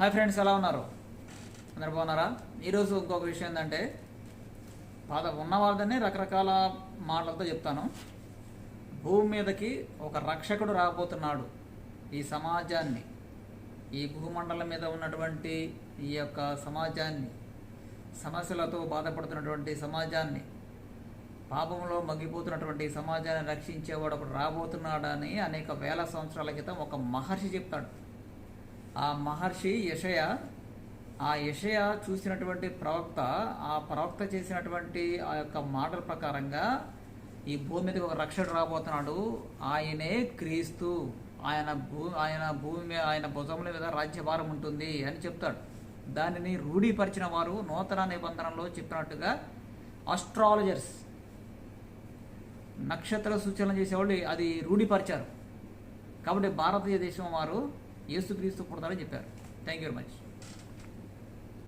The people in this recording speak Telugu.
హాయ్ ఫ్రెండ్స్ ఎలా ఉన్నారు? అందరు బాగున్నారా? ఈరోజు ఇంకొక విషయం ఏంటంటే పాత ఉన్న వాళ్ళని రకరకాల మాటలతో చెప్తాను. భూమి మీదకి ఒక రక్షకుడు రాబోతున్నాడు ఈ సమాజాన్ని. ఈ భూమండలం మీద ఉన్నటువంటి ఈ యొక్క సమాజాన్ని సమస్యలతో బాధపడుతున్నటువంటి సమాజాన్ని పాపంలో మగ్గిపోతున్నటువంటి సమాజాన్ని రక్షించేవాడు ఒకడు రాబోతున్నాడని అనేక వేల సంవత్సరాల క్రితం ఒక మహర్షి చెప్తాడు. ఆ మహర్షి యషయ ఆ యషయ చూసినటువంటి ప్రవక్త ఆ ప్రవక్త చేసినటువంటి ఆ యొక్క మాటల ప్రకారంగా ఈ భూమి మీదకి ఒక రక్షకుడు రాబోతున్నాడు. ఆయనే క్రీస్తు. ఆయన భూ ఆయన భూమి ఆయన భుజముల మీద రాజ్యభారం ఉంటుంది అని చెప్తాడు. దానిని రూఢీపరిచిన వారు నూతన నిబంధనలో చెప్పినట్టుగా ఆస్ట్రాలజర్స్ నక్షత్ర సూచనలు చేసేవాళ్ళు అది రూఢిపరిచారు. కాబట్టి భారతీయ దేశం వారు యేసుక్రీస్తు పుడతారని చెప్పారు. Thank you very much